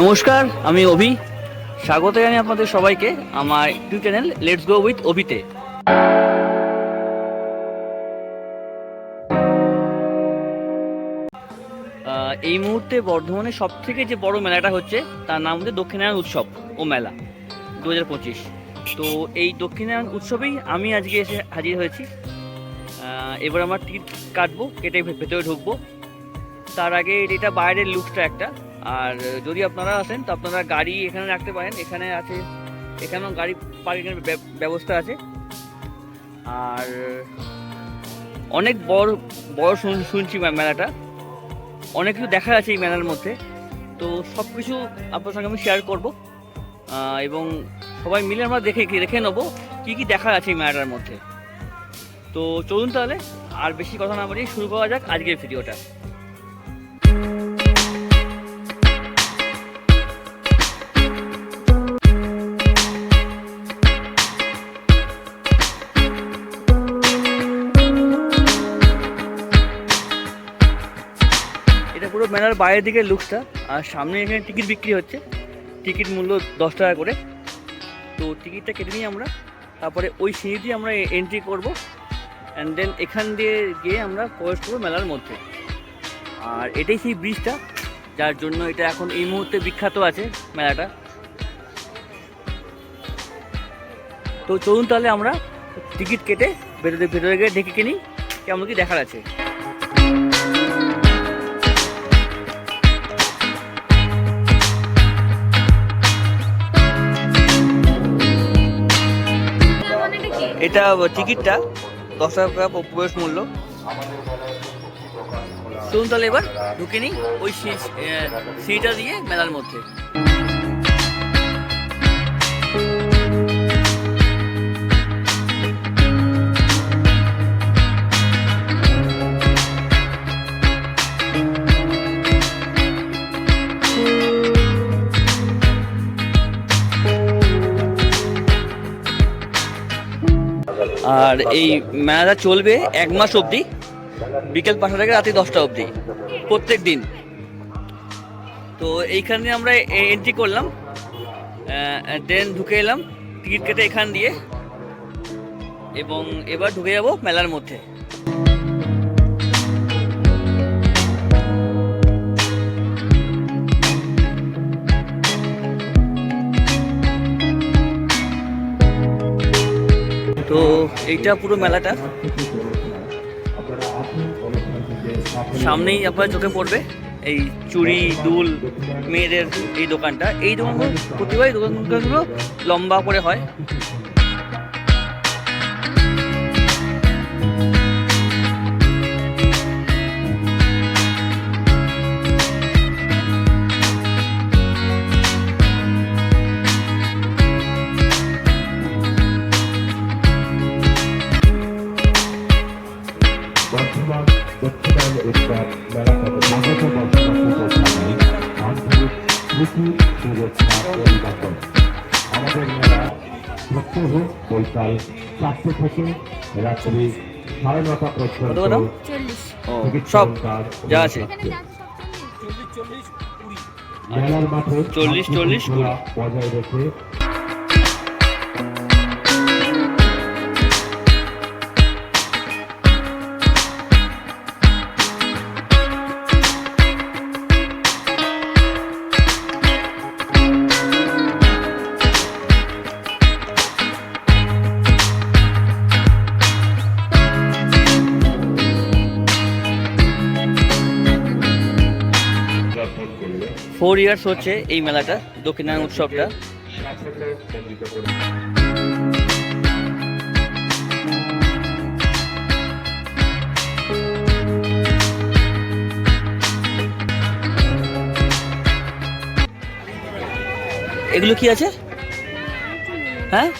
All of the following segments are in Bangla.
নমস্কার, আমি অভি। স্বাগত জানাই আপনাদের সবাইকে আমার YouTube channel let's go with অভিতে। এই মুহূর্তে বর্ধমানে সব থেকে যে বড় মেলাটা হচ্ছে, তার নাম হচ্ছে দক্ষিণায়ন উৎসব ও মেলা দু হাজার পঁচিশ। তো এই দক্ষিণায়ন উৎসবেই আমি আজকে এসে হাজির হয়েছি। এবার আমার টিকিট কাটবো, কেটে ভেতরে ঢুকবো। তার আগে এটা বাইরের লুকটা একটা। আর যদি আপনারা আসেন, তো আপনারা গাড়ি এখানে রাখতে পারেন। এখানে আছে, এখানেও গাড়ি পার্কিংয়ের ব্যবস্থা আছে। আর অনেক বড় বড় শুন- শুনছি মেলাটা। অনেক কিছু দেখা আছে এই মেলার মধ্যে। তো সব কিছু আপনার সঙ্গে আমি শেয়ার করব। এবং সবাই মিলে আমরা দেখে দেখে নেব কী কী দেখা আছে এই মেলাটার মধ্যে। তো চলুন তাহলে, আর বেশি কথা না বাড়িয়ে শুরু করা যাক আজকের ভিডিওটা। বাইরের দিকের লুকসটা, আর সামনে এখানে টিকিট বিক্রি হচ্ছে। টিকিট মূল্য দশ টাকা করে। তো টিকিটটা কেটে নিই আমরা। তারপরে ওই সিঁড়ি দিয়ে আমরা এন্ট্রি করব। অ্যান্ড দেন এখান দিয়ে গিয়ে আমরা প্রবেশ করব মেলার মধ্যে। আর এটাই সেই ব্রিজটা যার জন্য এটা এখন এই মুহূর্তে বিখ্যাত আছে মেলাটা। তো চলুন তাহলে আমরা টিকিট কেটে ভেতরে ভেতরে গিয়ে ঢেকে কিনি। কেমন কি দেখার আছে। এটা টিকিটটা দশ টাকা প্রবেশ মূল্য। চলুন তাহলে এবার ঢুকে নিই ওই সিঁড়িটা দিয়ে মেলার মধ্যে। আর এই মেলাটা চলবে এক মাস অবধি, বিকেল পাঁচটা থেকে রাতে দশটা অবধি প্রত্যেক দিন তো এইখানে আমরা এন্ট্রি করলাম দেন ঢুকে এলাম টিকিট কেটে এখান দিয়ে, এবং এবার ঢুকে যাব মেলার মধ্যে। এইটা পুরো মেলাটা। সামনেই আপনার চোখে পড়বে এই চুড়ি, দুল, মেয়েদের এই দোকানটা। এই দোকানগুলো প্রতিবার দোকানগুলো লম্বা করে হয়। বৈকাল চারটে থেকে রাত্রি সাড়ে নটা পর্যন্ত সব যা আছে। মেলার মাঠে চল্লিশ, চল্লিশ, বজায় রেখে ফোর ইয়ার্স হচ্ছে এই মেলাটা দক্ষিণায়ন উৎসবটা এগুলো কি আছে হ্যাঁ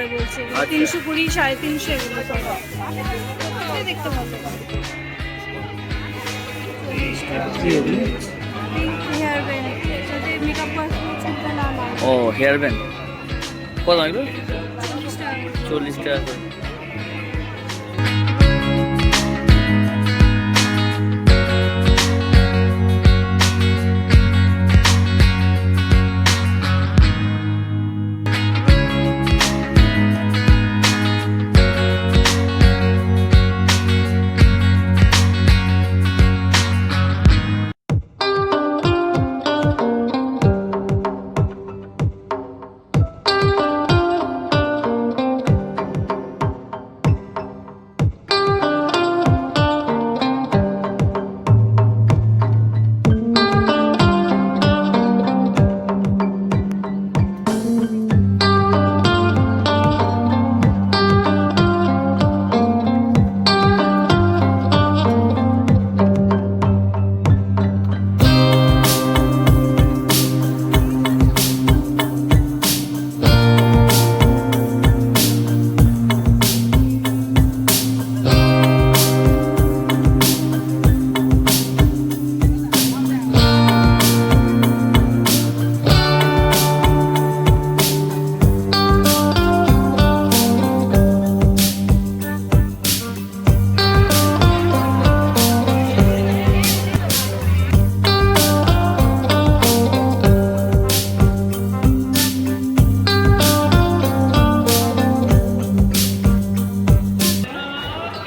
করে বলছে। আচ্ছা। তিনশো কুড়ি সাড়ে তিনশো এগুলো দেখতে না ও হেয়ার ব্যান্ড কত এগুলো চল্লিশ টাকা করে।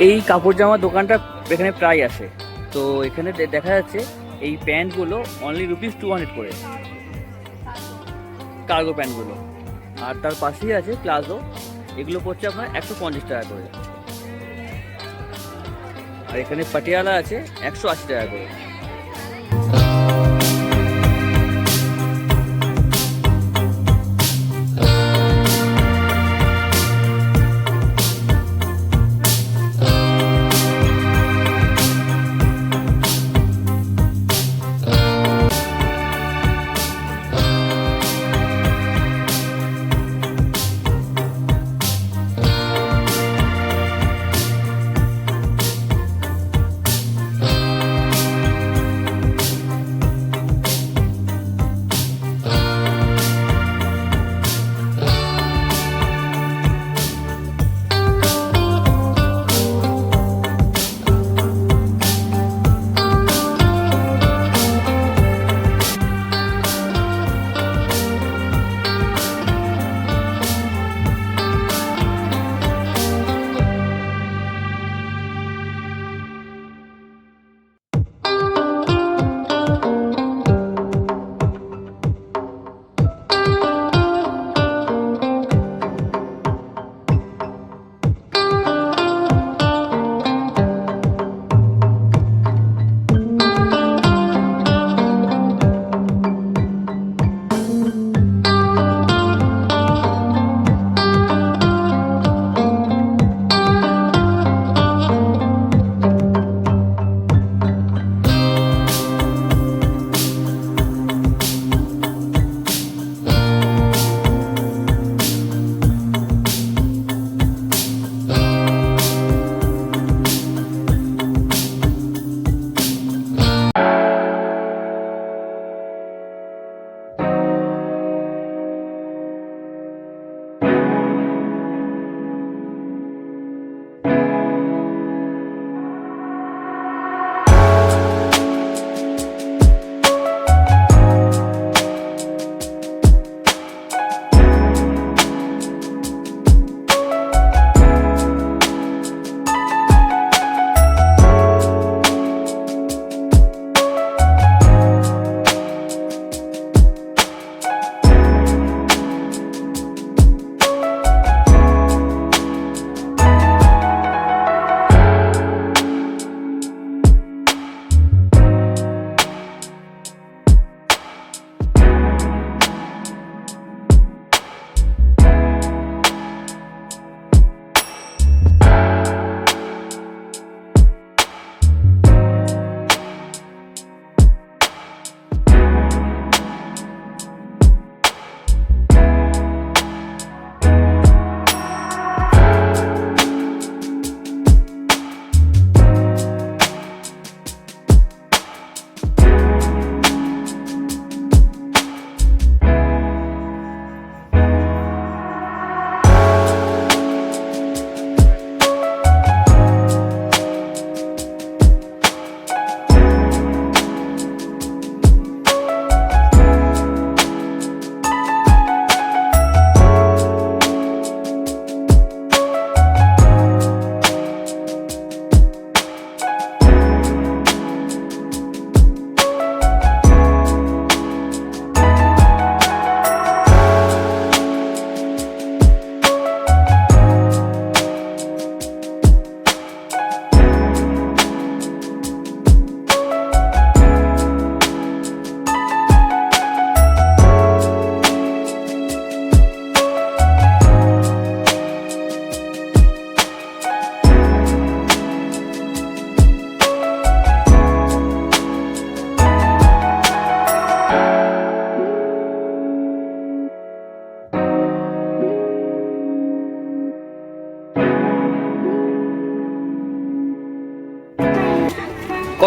এই কাপড় জামার দোকানটা এখানে প্রায় আসে তো এখানে দেখা যাচ্ছে এই প্যান্টগুলো অনলি রুপিস টু হান্ড্রেড করে। কার্গো প্যান্টগুলো। আর তার পাশেই আছে প্লাজো এগুলো পড়ছে আপনার একশো পঞ্চাশ টাকা করে। আর এখানে পাটিয়ালা আছে একশো আশি টাকা করে।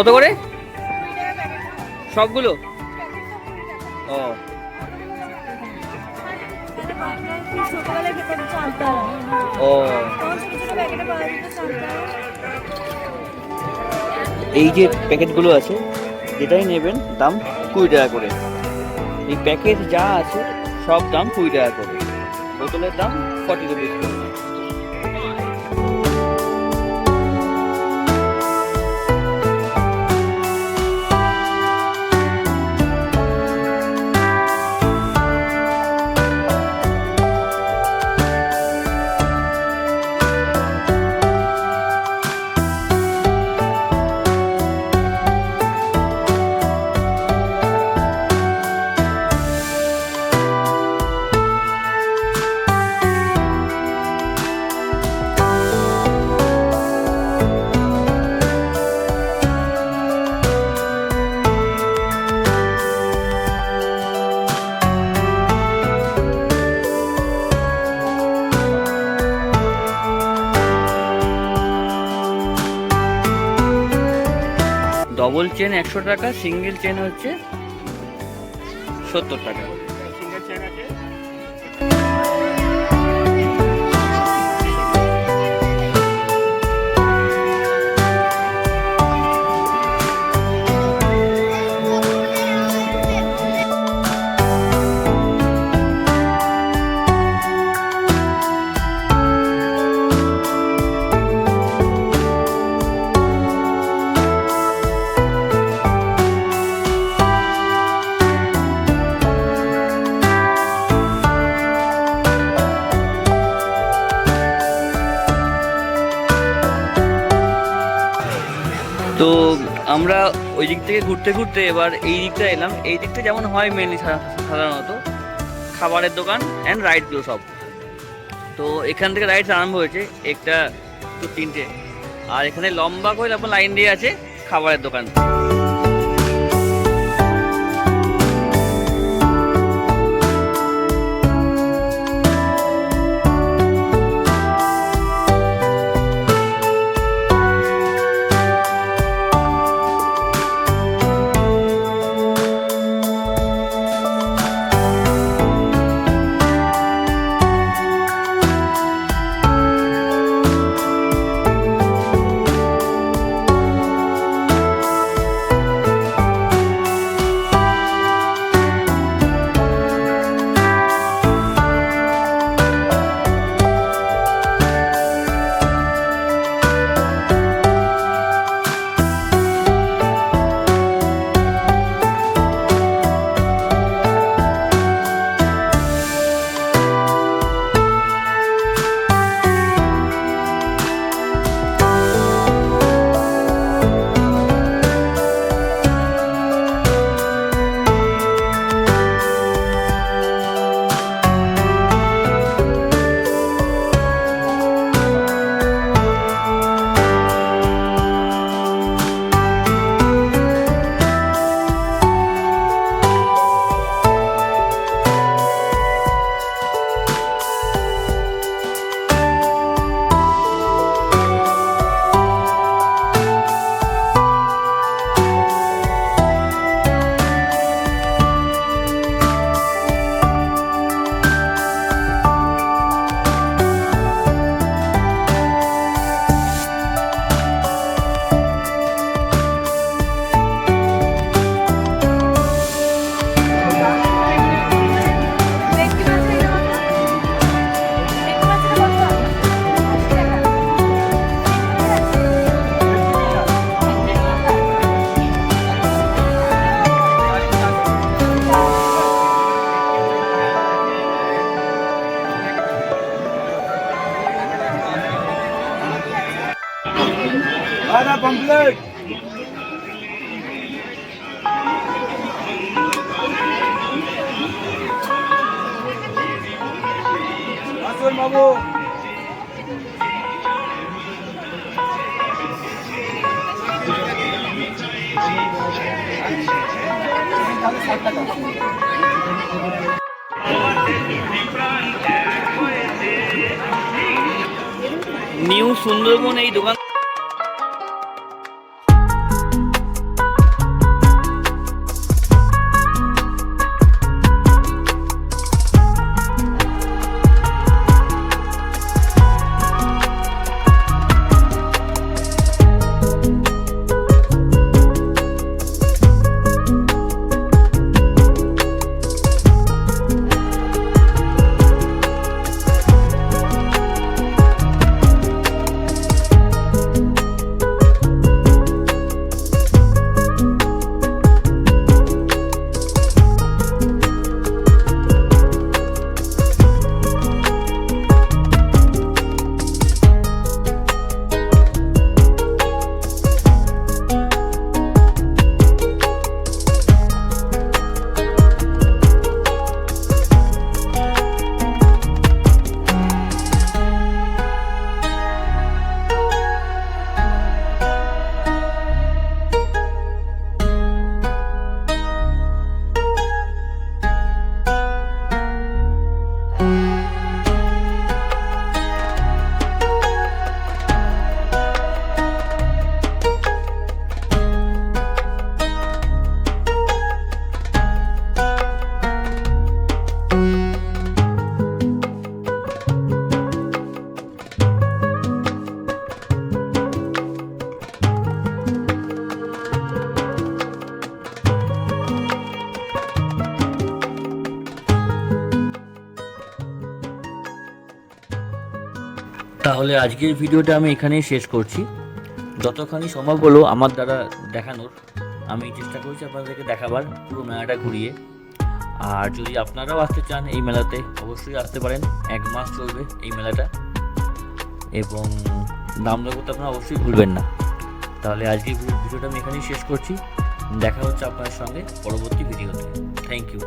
কত করে? সবগুলো? ও। ও। এই যে প্যাকেটগুলো আছে, যেটাই নেবেন, দাম কুড়ি টাকা করে। এই প্যাকেট যা আছে, সব দাম কুড়ি টাকা করে। বোতলের দাম ফর্টি রুপিস করে। চেন একশো টাকা সিঙ্গেল চেন হচ্ছে সত্তর টাকা। সিঙ্গেল চেন আছে। তো আমরা ওই দিক থেকে ঘুরতে ঘুরতে এবার এই দিকটা এলাম। এই দিকটা যেমন হয় মেনলি সাধারণত খাবারের দোকান অ্যান্ড রাইডগুলো সব। তো এখান থেকে রাইডস আরম্ভ হয়েছে একটা তো তিনটে। আর এখানে লম্বা করে আপনার লাইন দিয়ে আছে খাবারের দোকান। নিউ সুন্দরবন এই দোকান তাহলে আজকের ভিডিওটা আমি এখানেই শেষ করছি। যতখানি সম্ভব হলো আমার দ্বারা দেখানোর। আমি চেষ্টা করছি আপনাদেরকে দেখাবার পুরো মেলাটা ঘুরিয়ে। আর যদি আপনারাও আসতে চান এই মেলাতে, অবশ্যই আসতে পারেন। এক মাস চলবে এই মেলাটা। এবং দাম দর করতে আপনারা অবশ্যই ভুলবেন না। তাহলে আজকে ভিডিওটা আমি এখানেই শেষ করছি। দেখা হচ্ছে আপনাদের সঙ্গে পরবর্তী ভিডিওতে। Thank you